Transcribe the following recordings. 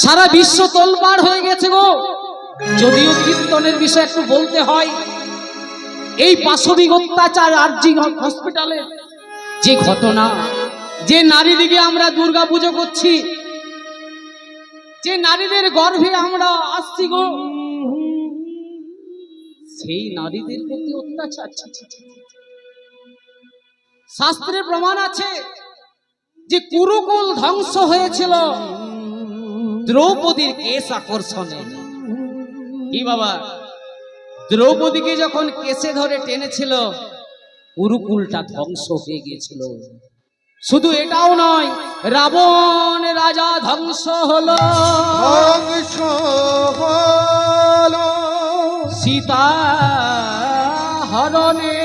সারা বিশ্ব তোলপাড় হয়ে গেছে গো। যদিও কীর্তনের বিষয়ে একটু বলতে হয়, এই পাশবিক অত্যাচার আরজি হসপিটালে যে ঘটনা, যে নারীদিকে আমরা দুর্গা পুজো করছি, যে নারীদের গর্ভে আমরা আসছি গো, সেই নারীদের প্রতি অত্যাচার। শাস্ত্রে প্রমাণ আছে যে কুরুকুল ধ্বংস হয়েছিল। দ্রৌপদীর কেশ আকর্ষণে। কি বাবা? দ্রৌপদীকে যখন কেসে ধরে টেনেছিল কুরুকুলটা ধ্বংস হয়ে গিয়েছিল। শুধু এটাও নয় রাবণ রাজা ধ্বংস হলো। ধ্বংস সীতা হরণে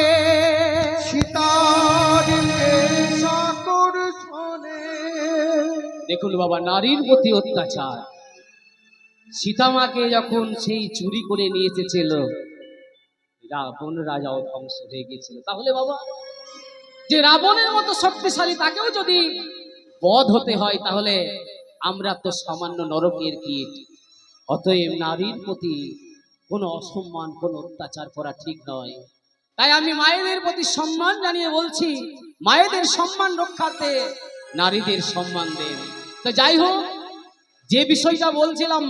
দেখুন বাবা, নারীর প্রতি অত্যাচার। সীতামাকে যখন সেই চুরি করে নিয়ে এসেছিল, রাবণ রাজাও ধ্বংস হয়ে গেছিল তাহলে বাবা, যে রাবণের মতো শক্তিশালী তাকেও যদি বধ হতে হয়, তাহলে আমরা তো সামান্য নরকের কীট। অতএব নারীর প্রতি কোনো অসম্মান, কোনো অত্যাচার করা ঠিক নয়। তাই আমি মায়েদের প্রতি সম্মান জানিয়ে বলছি, মায়েদের সম্মান রক্ষাতে নারীদের সম্মান দেন। তো যাই হোক যে বিষয়টা বলছিলাম